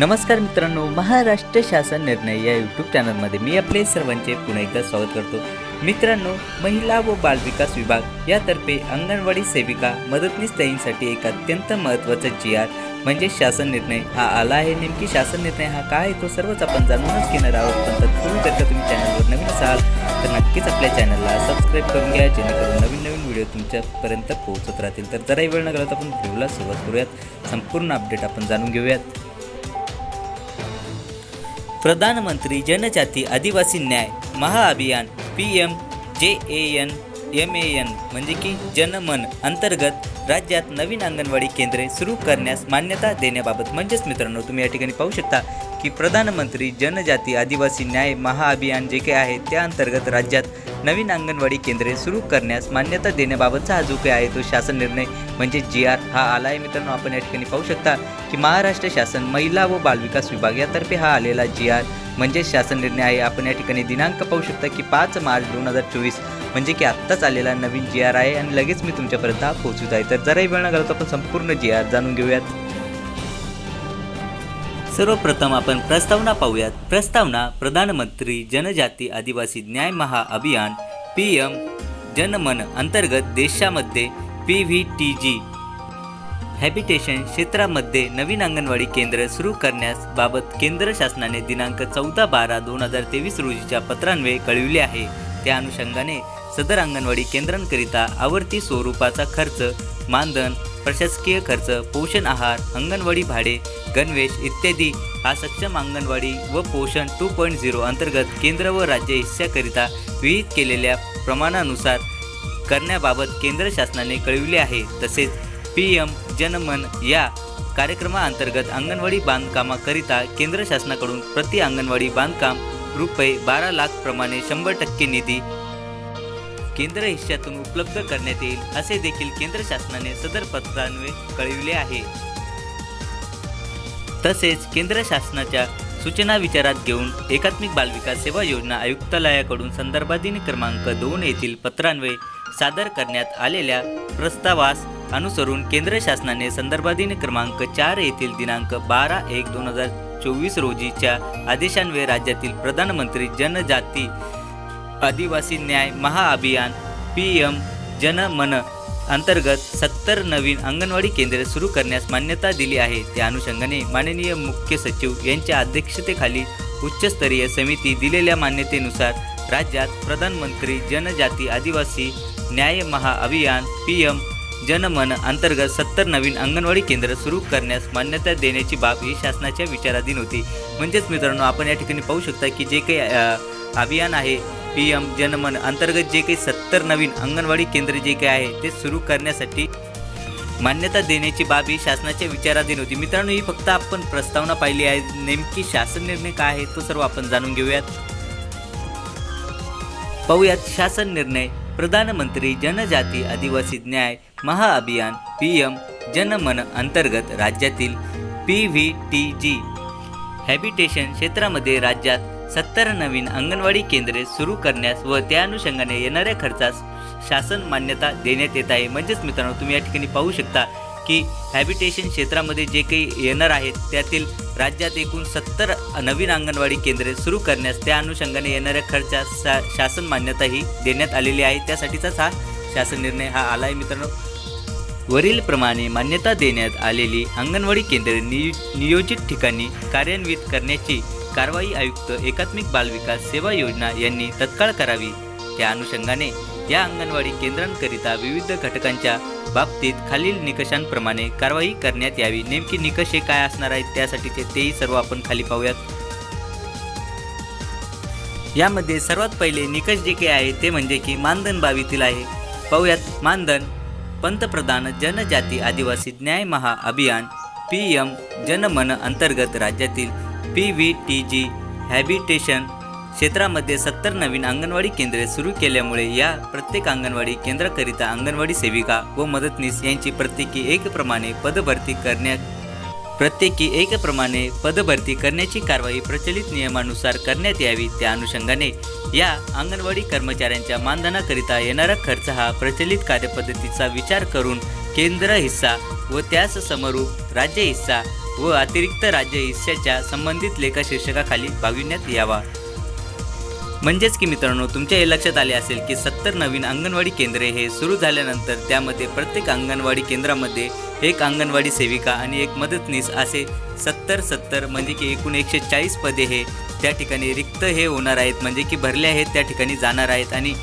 नमस्कार मित्रांनो महाराष्ट्र शासन निर्णय या यूट्यूब चॅनलमध्ये मी आपले सर्वांचे पुन्हा एकदा स्वागत करतो. मित्रांनो महिला व बालविकास विभाग यातर्फे अंगणवाडी सेविका मदतनीस ताईंसाठी एक अत्यंत महत्त्वाचा जी आर म्हणजे शासन निर्णय. हा आला आहे. नेमकी शासन निर्णय हा काय आहे तो सर्वच आपण जाणूनच घेणार आहोत. पण तत्पूर्वी जर का तुम्ही चॅनलवर नवीन असाल तर नक्कीच आपल्या चॅनलला सबस्क्राईब करून घ्या जेणेकरून नवीन नवीन व्हिडिओ तुमच्यापर्यंत पोहोचत राहतील. तर जराही वेळ न घालवता आपण व्हिडिओला सुरुवात करूयात. संपूर्ण अपडेट आपण जाणून घेऊयात. प्रधानमंत्री जनजाती आदिवासी न्याय महाअभियान P M J A N M A N म्हणजे की जनमन अंतर्गत राज्यात नवीन अंगणवाडी केंद्रे सुरू करण्यास मान्यता देण्याबाबत. म्हणजेच मित्रांनो तुम्ही या ठिकाणी पाहू शकता की प्रधानमंत्री जनजाती आदिवासी न्याय महाअभियान जे काही आहे त्या अंतर्गत राज्यात नवीन अंगणवाडी केंद्रे सुरू करण्यास मान्यता देण्याबाबतचा हा जो काही आहे तो शासन निर्णय म्हणजे जी आर हा आला आहे मित्रांनो आपण या ठिकाणी पाहू शकता की महाराष्ट्र शासन महिला व बालविकास विभाग यातर्फे हा आलेला जी आर म्हणजे शासन निर्णय आहे. आपण या ठिकाणी दिनांक पाहू शकता की पाच मार्च दोन हजार चोवीस म्हणजे की आत्ताच आलेला नवीन जी आर आहे. आणि लगेच मी तुमच्यापर्यंत हा पोहोचत आहे तर जराही वेळ न घालवता आपण संपूर्ण जी आर जाणून घेऊयात. सर्वप्रथम आपण प्रस्तावना पाहूयात. प्रस्तावना प्रधानमंत्री जनजाती आदिवासी न्याय महाअभियान पी एम जनमन अंतर्गत देशामध्ये P V T G habitation क्षेत्रामध्ये नवीन अंगणवाडी केंद्र सुरू करण्यास बाबत केंद्र शासनाने दिनांक चौदा बारा दोन हजार तेवीस रोजीच्या पत्रान्वये कळविले आहे. त्या अनुषंगाने सदर अंगणवाडी केंद्रांकरिता आवर्ती स्वरूपाचा खर्च मानधन प्रशासकीय खर्च पोषण आहार अंगणवाडी भाडे गणवेश इत्यादी हा सक्षम अंगणवाडी व पोषण टू पॉईंट झिरो अंतर्गत केंद्र व राज्य हिस्स्याकरिता विहित केलेल्या प्रमाणानुसार करण्याबाबत केंद्र शासनाने कळविले आहे. तसेच पी एम जनमन या कार्यक्रमाअंतर्गत अंगणवाडी बांधकामाकरिता केंद्र शासनाकडून प्रति अंगणवाडी बांधकाम रुपये बारा लाख प्रमाणे शंभर टक्के निधी केंद्र हिश्श्यातून उपलब्ध करण्यात येईल असे देखील केंद्र शासनाने सदर पत्रान्वये कळविले आहे. तसेच केंद्र शासनाच्या सूचना विचारात घेऊन एकात्मिक बालविकास सेवा योजना आयुक्तालयाकडून संदर्भाधीन क्रमांक दोन येथील पत्रान्वये सादर करण्यात आलेल्या प्रस्तावास अनुसरून केंद्र शासनाने संदर्भाधीन क्रमांक चार येथील दिनांक बारा एक दोन हजार चोवीस रोजीच्या आदेशान्वये राज्यातील प्रधानमंत्री जनजाती आदिवासी न्याय महाअभियान पी एम जनमन अंतर्गत सत्तर नवीन अंगणवाडी केंद्रे सुरू करण्यास मान्यता दिली आहे. त्या अनुषंगाने माननीय मुख्य सचिव यांच्या अध्यक्षतेखाली उच्चस्तरीय समिती दिलेल्या मान्यतेनुसार राज्यात प्रधानमंत्री जनजाती आदिवासी न्याय महाअभियान पी एम जनमन अंतर्गत सत्तर नवीन अंगणवाडी केंद्र सुरू करण्यास मान्यता देण्याची बाब ही शासनाच्या विचाराधीन होती. म्हणजेच मित्रांनो आपण या ठिकाणी पाहू शकता की जे काही अभियान आहे पी एम जनमन अंतर्गत जे काही सत्तर नवीन अंगणवाडी केंद्र जे काही आहे ते सुरू करण्यासाठी मान्यता देण्याची बाब ही शासनाच्या विचाराधीन होती. मित्रांनो ही फक्त आपण प्रस्तावना पाहिली आहे. नेमकी शासन निर्णय काय आहे तो सर्व आपण जाणून घेऊयात. पाहूयात शासन निर्णय. प्रधानमंत्री जनजाती आदिवासी न्याय महाअभियान पी एम जनमन अंतर्गत राज्यातील P V T G. Habitation क्षेत्रामध्ये राज्यात सत्तर नवीन अंगणवाडी केंद्रे सुरू करण्यास व त्या अनुषंगाने येणाऱ्या खर्चास शासन मान्यता देण्यात येत आहे. म्हणजेच मित्रांनो तुम्ही या ठिकाणी पाहू शकता की हॅबिटेशन क्षेत्रामध्ये जे काही येणार आहेत त्यातील राज्यात एकूण सत्तर नवीन अंगणवाडी केंद्रे सुरू करण्यास त्या अनुषंगाने येणाऱ्या खर्चास शा शासन मान्यता ही देण्यात आलेली आहे. त्यासाठीचाच हा शासन निर्णय हा आला आहे मित्रांनो वरीलप्रमाणे मान्यता देण्यात आलेली अंगणवाडी केंद्रे नियो नियोजित ठिकाणी कार्यान्वित करण्याची कारवाई आयुक्त एकात्मिक बालविकास सेवा योजना यांनी तत्काळ करावी. त्या अनुषंगाने या अंगणवाडी केंद्रांकरिता विविध घटकांच्या बाबतीत खालील निकषांप्रमाणे कारवाई करण्यात यावी. नेमकी निकष हे काय असणार आहेत? त्यासाठीचे तेही सर्व आपण खाली पाहूयात. यामध्ये सर्वात पहिले निकष जे काही आहे ते म्हणजे की मानधन बाबीतील आहे. पाहूयात. मानधन पंतप्रधान जनजाती आदिवासी न्याय महा अभियान पी एम जनमन अंतर्गत राज्यातील P V T G habitation क्षेत्रामध्ये सत्तर नवीन अंगणवाडी केंद्रे सुरू केल्यामुळे या प्रत्येक अंगणवाडी केंद्राकरिता अंगणवाडी सेविका व मदतनीस यांची प्रत्येकी एक प्रमाणे पदभरती करण्यात प्रत्येकी एक प्रमाणे पदभरती करण्याची कारवाई प्रचलित नियमानुसार करण्यात यावी त्या अनुषंगाने या अंगणवाडी कर्मचाऱ्यांच्या मानधनाकरिता येणारा खर्च हा प्रचलित कार्यपद्धतीचा विचार करून केंद्र हिस्सा व त्यास समरूप राज्य हिस्सा व अतिरिक्त राज्य हिस्साच्या संबंधित लेखा शीर्षकाखाली भागविण्यात यावा. म्हणजेच की मित्रांनो तुमच्या हे लक्षात आले असेल की सत्तर नवीन अंगणवाडी केंद्रे हे सुरू झाल्यानंतर त्यामध्ये प्रत्येक अंगणवाडी केंद्रामध्ये एक अंगणवाडी सेविका आणि एक मदतनीस असे सत्तर सत्तर म्हणजे की एकूण एकशे चाळीस पदे हे त्या ठिकाणी रिक्त हे होणार आहेत म्हणजे की भरले आहेत त्या ठिकाणी जाणार आहेत आणि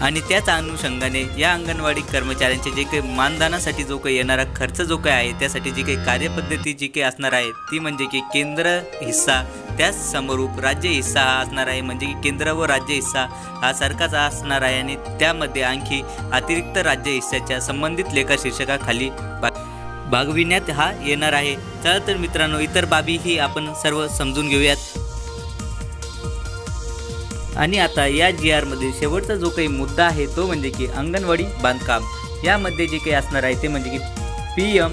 आणि त्याच अनुषंगाने या अंगणवाडी कर्मचाऱ्यांचे जे काही मानधनासाठी जो काही येणारा खर्च जो काही आहे त्यासाठी जी काही कार्यपद्धती जी काही असणार आहे ती म्हणजे की केंद्र हिस्सा त्याच समरूप राज्य हिस्सा हा असणार आहे म्हणजे की केंद्र व राज्य हिस्सा हा सारखाच असणार आहे आणि त्यामध्ये आणखी अतिरिक्त राज्य हिस्साच्या संबंधित लेखा शीर्षकाखाली भागविण्यात हा येणार आहे. चला तर मित्रांनो इतर बाबीही आपण सर्व समजून घेऊयात. आणि आता या जी आरमध्ये शेवटचा जो काही मुद्दा आहे तो म्हणजे की अंगणवाडी बांधकाम. यामध्ये जे काही असणार आहे ते म्हणजे की पी एम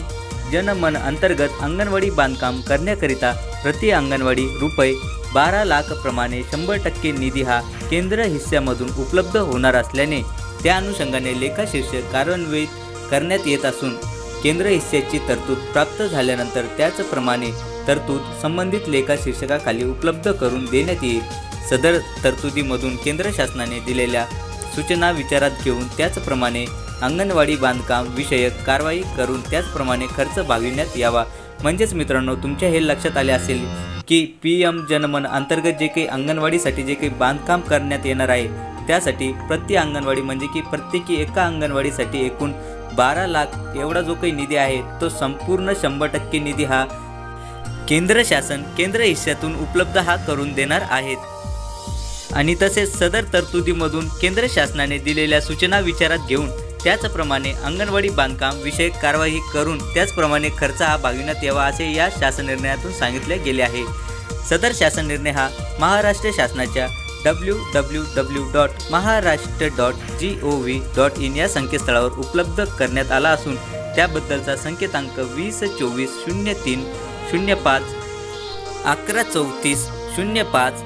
जनमन अंतर्गत अंगणवाडी बांधकाम करण्याकरिता प्रति अंगणवाडी रुपये बारा लाखप्रमाणे शंभर टक्के निधी हा केंद्र हिस्स्यामधून उपलब्ध होणार असल्याने त्या अनुषंगाने लेखाशीर्षक कार्यान्वित करण्यात येत असून केंद्र हिस्स्याची तरतूद प्राप्त झाल्यानंतर त्याचप्रमाणे तरतूद संबंधित लेखा शीर्षकाखाली उपलब्ध करून देण्यात येईल. सदर तरतुदीमधून केंद्र शासनाने दिलेल्या सूचना विचारात घेऊन त्याचप्रमाणे अंगणवाडी बांधकाम विषयक कारवाई करून त्याचप्रमाणे खर्च भागविण्यात यावा. म्हणजेच मित्रांनो तुमच्या हे लक्षात आले असेल की पी एम जनमन अंतर्गत जे काही अंगणवाडीसाठी जे काही बांधकाम करण्यात येणार आहे त्यासाठी प्रति अंगणवाडी म्हणजे की प्रत्येकी एका अंगणवाडीसाठी एकूण बारा लाख एवढा जो काही निधी आहे तो संपूर्ण शंभर टक्के निधी हा केंद्र शासन केंद्र हिस्स्यातून उपलब्ध हा करून देणार आहेत. आणि तसेच सदर तरतुदीमधून केंद्र शासनाने दिलेल्या सूचना विचारात घेऊन त्याचप्रमाणे अंगणवाडी बांधकाम विषयक कारवाई करून त्याचप्रमाणे खर्च हा भागविण्यात यावा असे या शासन निर्णयातून सांगितले गेले आहे. सदर शासन निर्णय हा महाराष्ट्र शासनाच्या W W W dot Maharashtra dot G O V dot in या संकेतस्थळावर उपलब्ध करण्यात आला असून त्याबद्दलचा संकेतांक वीस चोवीस शून्य तीन शून्य पाच अकरा चौतीस शून्य पाच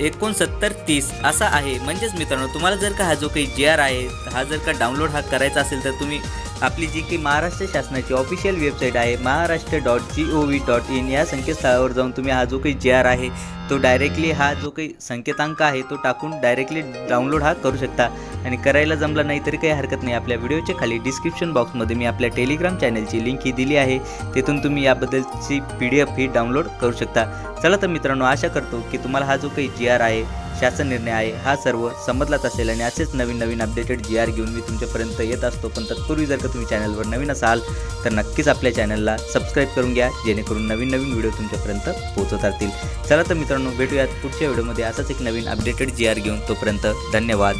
एकोणसत्तर तीस असा आहे. म्हणजेच मित्रांनो तुम्हाला जर का हा जो काही जी आर आहे हा जर का डाउनलोड हा करायचा असेल तर तुम्ही आपली जी की महाराष्ट्र शासनाची ऑफिशियल वेबसाईट आहे Maharashtra dot G O V dot in या संकेतस्थळावर जाऊन तुम्ही हा जो काही जी आर आहे तो डायरेक्टली हा जो काही संकेतांक आहे तो टाकून डायरेक्टली डाउनलोड हा करू शकता. आणि करायला जमला नाही तरी काही हरकत नाही. आपल्या व्हिडिओच्या खाली डिस्क्रिप्शन बॉक्समध्ये मी आपल्या टेलिग्राम चॅनलची लिंक ही दिली आहे. तिथून तुम्ही याबद्दलची पी डी एफ ही डाउनलोड करू शकता. चला तर मित्रांनो आशा करतो की तुम्हाला हा जो काही जी आर आहे शासन निर्णय आहे. हा सर्व समजलाच असेल आणि असेच नवीन नवीन अपडेटेड जी आर घेऊन मी तुमच्यापर्यंत येत असतो. पण तत्पूर्वी जर का तुम्ही चॅनलवर नवीन असाल तर नक्कीच आपल्या चॅनलला सबस्क्राईब करून घ्या जेणेकरून नवीन नवीन व्हिडिओ तुमच्यापर्यंत पोहोचत राहतील. चला तर मित्रांनो भेटूयात पुढच्या व्हिडिओमध्ये असाच एक नवीन अपडेटेड जी आर घेऊन तोपर्यंत धन्यवाद.